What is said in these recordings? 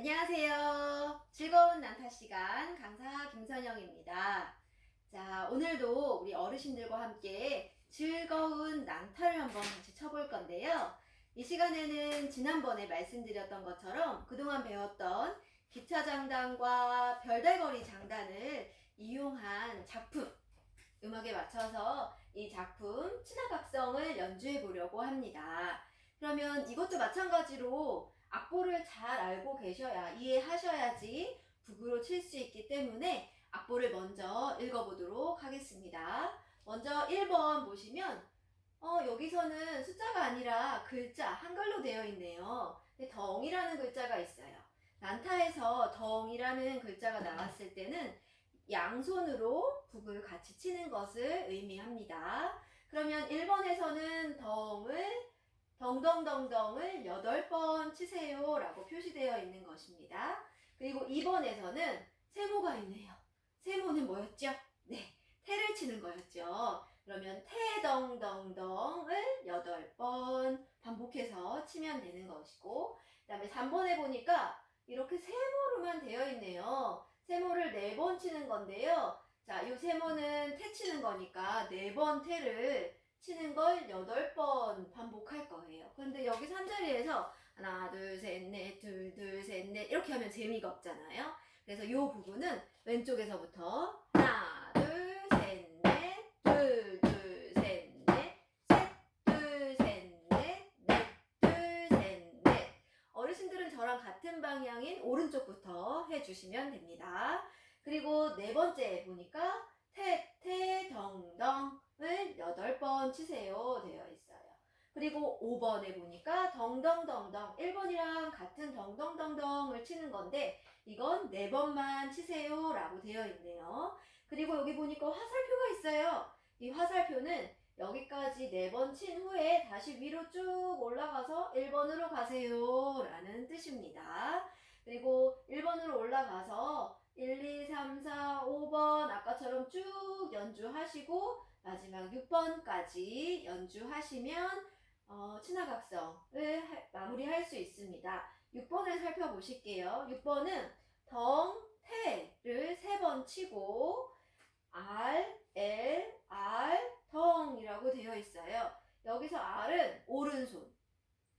안녕하세요. 즐거운 난타 시간 강사 김선영입니다. 자, 오늘도 우리 어르신들과 함께 즐거운 난타를 한번 같이 쳐볼 건데요. 이 시간에는 지난번에 말씀드렸던 것처럼 그동안 배웠던 기차 장단과 별달거리 장단을 이용한 작품, 음악에 맞춰서 이 작품 친화각성을 연주해 보려고 합니다. 그러면 이것도 마찬가지로 악보를 잘 알고 계셔야 이해하셔야지 북으로 칠 수 있기 때문에 악보를 먼저 읽어보도록 하겠습니다. 먼저 1번 보시면 어, 여기서는 숫자가 아니라 글자 한글로 되어 있네요. 덩이라는 글자가 있어요. 난타에서 덩이라는 글자가 나왔을 때는 양손으로 북을 같이 치는 것을 의미합니다. 그러면 1번에서는 덩을 덩덩덩덩을 8번 치세요 라고 표시되어 있는 것입니다. 그리고 2번에서는 세모가 있네요. 세모는 뭐였죠? 네, 태를 치는 거였죠. 그러면 태덩덩덩을 8번 반복해서 치면 되는 것이고 그 다음에 3번에 보니까 이렇게 세모로만 되어 있네요. 세모를 4번 치는 건데요. 자, 이 세모는 태 치는 거니까 4번 태를 치는 걸 8번 반복할 거예요. 근데 여기서 한 자리에서 하나, 둘, 셋, 넷, 둘, 둘, 셋, 넷 이렇게 하면 재미가 없잖아요. 그래서 이 부분은 왼쪽에서부터 하나, 둘, 셋, 넷, 둘, 둘, 셋, 넷, 셋, 둘, 셋, 넷, 넷, 둘, 셋, 넷. 어르신들은 저랑 같은 방향인 오른쪽부터 해주시면 됩니다. 그리고 네 번째 보니까 태, 태, 덩, 덩을 여덟 번 치세요 되어 있어요. 그리고 5번에 보니까 덩덩덩덩 1번이랑 같은 덩덩덩덩을 치는 건데 이건 네 번만 치세요 라고 되어 있네요. 그리고 여기 보니까 화살표가 있어요. 이 화살표는 여기까지 네번친 후에 다시 위로 쭉 올라가서 1번으로 가세요 라는 뜻입니다. 그리고 1번으로 올라가서 1, 2, 3, 4, 5번 아까처럼 쭉 연주하시고 마지막 6번까지 연주하시면 어, 친화각성을 하- 마무리할 수 있습니다. 6번을 살펴보실게요. 6번은 덩, 태를 세 번 치고 R, L, R, 덩이라고 되어 있어요. 여기서 R은 오른손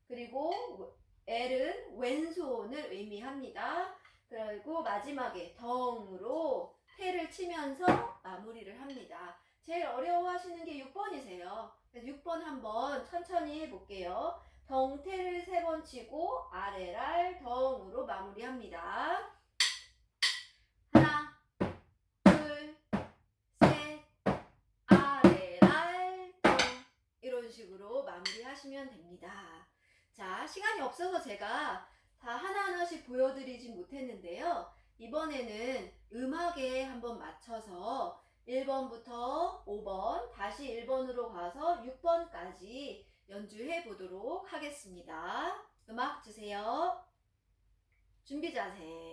그리고 L은 왼손을 의미합니다. 그리고 마지막에 덩으로 태를 치면서 마무리를 합니다. 제일 어려워하시는 게 6번이세요. 그래서 6번 한번 천천히 해볼게요. 덩태를 세 번 치고 RLR 덩으로 마무리합니다. 식으로 마무리하시면 됩니다. 자, 시간이 없어서 제가 다 하나하나씩 보여드리진 못했는데요. 이번에는 음악에 한번 맞춰서 1번부터 5번, 다시 1번으로 가서 6번까지 연주해 보도록 하겠습니다. 음악 주세요. 준비 자세.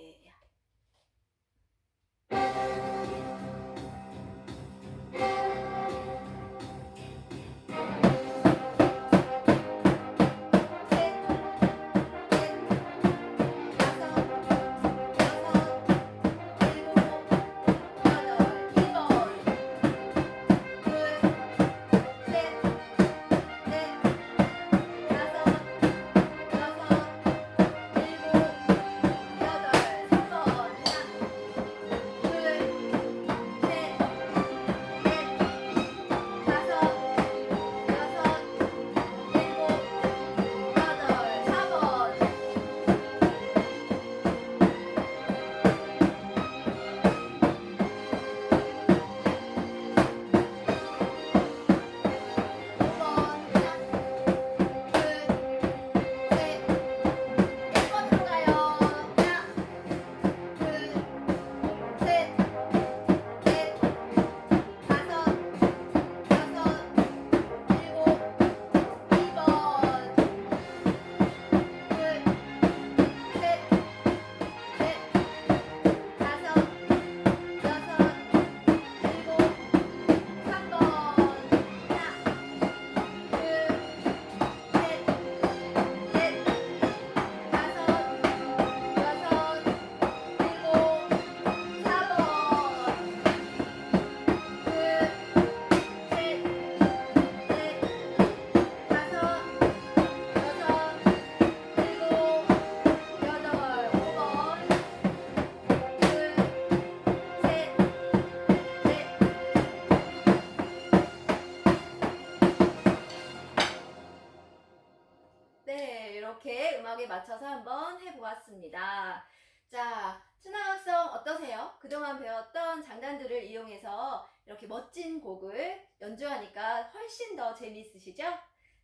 이렇게 음악에 맞춰서 한번 해보았습니다. 자, 친화학성 어떠세요? 그동안 배웠던 장단들을 이용해서 이렇게 멋진 곡을 연주하니까 훨씬 더 재미있으시죠?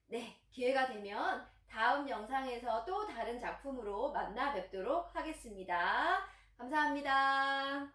네, 기회가 되면 다음 영상에서 또 다른 작품으로 만나 뵙도록 하겠습니다. 감사합니다.